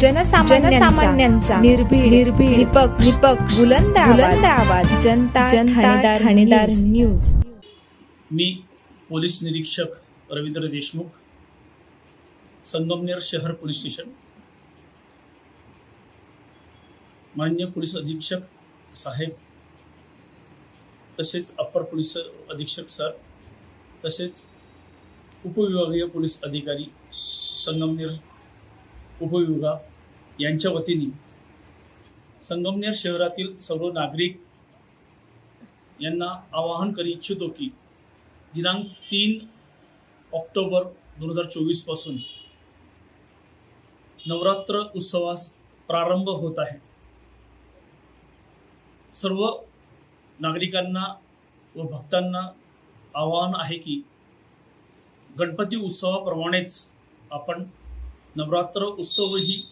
जनसामान्यांचा निर्भीड निर्भीड निपक्ष निपक्ष बुलंद बुलंद आवाज. जनता जनता ठाणेदार न्यूज. मी पोलीस निरीक्षक रवींद्र देशमुख संगमनेर शहर पोलीस स्टेशन. मान्य पोलीस अधीक्षक साहेब तसेच अप्पर पोलीस अधीक्षक सर तसेच उपविभागीय पोलीस अधिकारी संगमनेर उपविभाग यांच्या वतीने संगमनेर शहरातील सर्व नागरिक यांना आवाहन करू इच्छितो की दिनांक तीन ऑक्टोबर दोन हजार चोवीसपासून नवरात्र उत्सवास प्रारंभ होत आहे. सर्व नागरिकांना व भक्तांना आवाहन आहे की गणपती उत्सवाप्रमाणेच आपण नवरात्र उत्सवही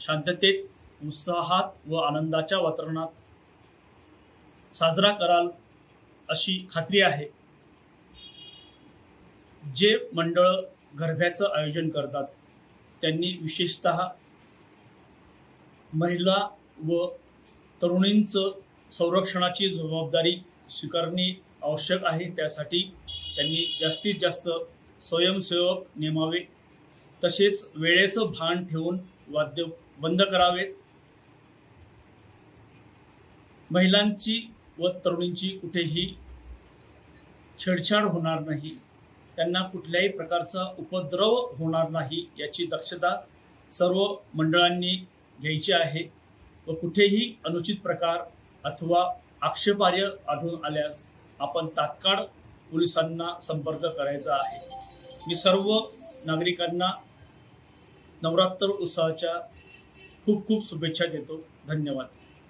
शांततेत उत्साहात व आनंदाच्या वातावरणात साजरा कराल अशी खात्री आहे. जे मंडळ गरब्याचं आयोजन करतात त्यांनी विशेषत महिला व तरुणींचं संरक्षणाची जबाबदारी स्वीकारणे आवश्यक आहे. त्यासाठी त्यांनी जास्तीत जास्त स्वयंसेवक नेमावे. तसेच वेळेचं भान ठेवून वाद्य बंद करावेत महिलांची व तरुणींची कुठेही छेडछाड होणार नाही. त्यांना कुठल्याही प्रकारचा उपद्रव होणार नाही याची दक्षता सर्व मंडळांनी घ्यायची आहे व कुठेही अनुचित प्रकार अथवा आक्षेपार्ह आढळून आल्यास आपण तात्काळ पोलिसांना संपर्क करायचा आहे. मी सर्व नागरिकांना नवरात्र उत्सवाच्या खूप खूप शुभेच्छा देतो. धन्यवाद.